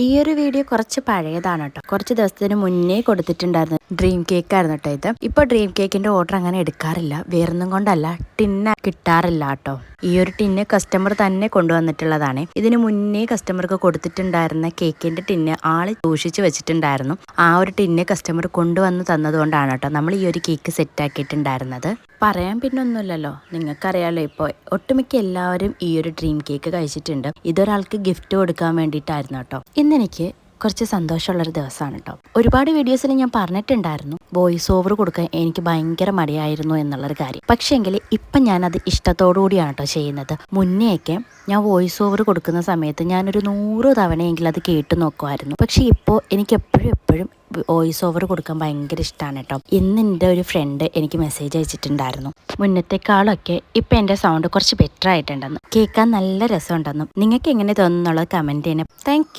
ഈ ഒരു വീഡിയോ കുറച്ച് പഴയതാണ് കേട്ടോ. കുറച്ച് ദിവസത്തിന് മുന്നേ കൊടുത്തിട്ടുണ്ടായിരുന്നു. ഡ്രീം കേക്ക് ആയിരുന്നു കേട്ടോ ഇത്. ഇപ്പൊ ഡ്രീം കേക്കിന്റെ ഓർഡർ അങ്ങനെ എടുക്കാറില്ല. വേറൊന്നും കൊണ്ടല്ല. ടിന്ന കിട്ടാറില്ല കേട്ടോ ഈ ഒരു ടിന്ന് കസ്റ്റമർ തന്നെ കൊണ്ടുവന്നിട്ടുള്ളതാണ്. ഇതിന് മുന്നേ കസ്റ്റമർക്ക് കൊടുത്തിട്ടുണ്ടായിരുന്ന കേക്കിന്റെ ടിന്ന് ആൾ സൂക്ഷിച്ചു വെച്ചിട്ടുണ്ടായിരുന്നു. ആ ഒരു ടിന്ന് കസ്റ്റമർ കൊണ്ടുവന്ന് തന്നതുകൊണ്ടാണ് കേട്ടോ നമ്മൾ ഈ ഒരു കേക്ക് സെറ്റ് ആക്കിയിട്ടുണ്ടായിരുന്നത്. പറയാൻ പിന്നെ ഒന്നുമില്ലല്ലോ നിങ്ങൾക്കറിയാലോ ഇപ്പോൾ ഒട്ടുമിക്ക എല്ലാവരും ഈ ഒരു ഡ്രീം കേക്ക് കഴിച്ചിട്ടുണ്ട്. ഇതൊരാൾക്ക് ഗിഫ്റ്റ് കൊടുക്കാൻ വേണ്ടിയിട്ടായിരുന്നു കേട്ടോ ഇന്നെനിക്ക് കുറച്ച് സന്തോഷമുള്ളൊരു ദിവസമാണ് കേട്ടോ ഒരുപാട് വീഡിയോസിൽ ഞാൻ പറഞ്ഞിട്ടുണ്ടായിരുന്നു വോയിസ് ഓവർ കൊടുക്കാൻ എനിക്ക് ഭയങ്കര മടിയായിരുന്നു എന്നുള്ളൊരു കാര്യം. പക്ഷേങ്കിൽ ഇപ്പം ഞാനത് ഇഷ്ടത്തോടു കൂടിയാണ് കേട്ടോ ചെയ്യുന്നത്. മുന്നേയൊക്കെ ഞാൻ വോയിസ് ഓവർ കൊടുക്കുന്ന സമയത്ത് ഞാനൊരു നൂറ് തവണയെങ്കിലും അത് കേട്ട് നോക്കുമായിരുന്നു. പക്ഷേ ഇപ്പോൾ എനിക്ക് എപ്പോഴും എപ്പോഴും വോയിസ് ഓവർ കൊടുക്കാൻ ഭയങ്കര ഇഷ്ടമാണ് കേട്ടോ ഇന്ന് എന്റെ ഒരു ഫ്രണ്ട് എനിക്ക് മെസ്സേജ് അയച്ചിട്ടുണ്ടായിരുന്നു. മുന്നത്തെക്കാളൊക്കെ ഇപ്പം എന്റെ സൗണ്ട് കുറച്ച് ബെറ്റർ ആയിട്ടുണ്ടെന്ന്. കേൾക്കാൻ നല്ല രസമുണ്ടെന്നും. നിങ്ങൾക്ക് എങ്ങനെ തോന്നുന്നുള്ളത് കമന്റ് ചെയ്യണം താങ്ക്